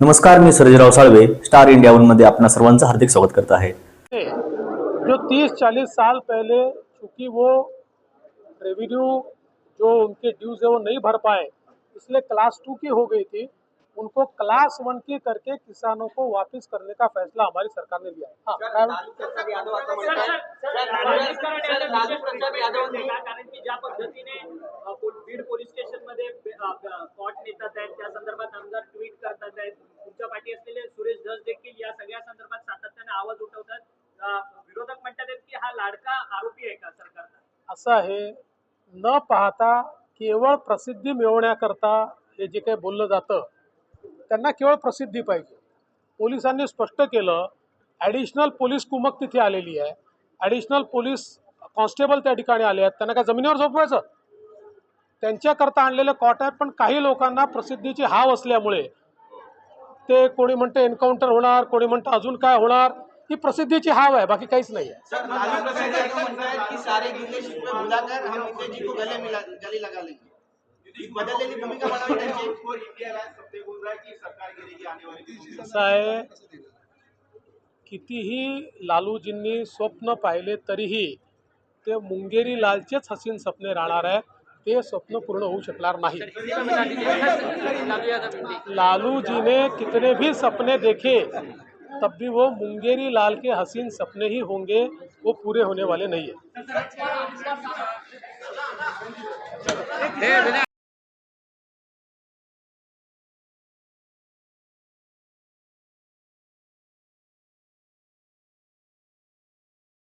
नमस्कार मी Sarjerao Salve star India वनमध्ये आपणा सर्वांचं हार्दिक स्वागत करत आहे. थे, जो 30-40 साल पहले चूंकि वो रेवेन्यू जो उनके ड्यूज है वो नहीं भर पाए इसलिए क्लास टू की हो गई थी उनको क्लास वन की करके किसानों को वापस करने का फैसला हमारी सरकार ने लिया। है संदर्भात सातत्याने आवाज उठवतात. विरोधक म्हणतात की हा लाडका आरोपी आहे का सरकारचा? असं आहे. न पाहता केवळ प्रसिद्धी मिळवण्याकरता हे जे काही बोललं जातं त्यांना केवळ प्रसिद्धी पाहिजे. पोलिसांनी स्पष्ट केलं ॲडिशनल पोलीस कुमक तिथे आलेली आहे. ॲडिशनल पोलीस कॉन्स्टेबल त्या ठिकाणी आले आहेत. त्यांना काय जमिनीवर झोपवायचं? त्यांच्याकरता आणलेले कॉट आहेत पण काही लोकांना प्रसिद्धीची हाव असल्यामुळे ते कोणी म्हणतं एन्काउंटर होणार कोणी म्हणतं अजून काय होणार ही प्रसिद्धीची हाव आहे बाकी काहीच नाही आहे. कितीही लालूजींनी स्वप्न पाहिले तरीही ते मुंगेरी लालचेच हसीन सपने राहणार आहे ते स्वप्न पूर्ण हो शकणार नाही. लालू जी ने कितने भी सपने देखे तब भी वो मुंगेरी लाल के हसीन सपने ही होंगे वो पूरे होने वाले नहीं है।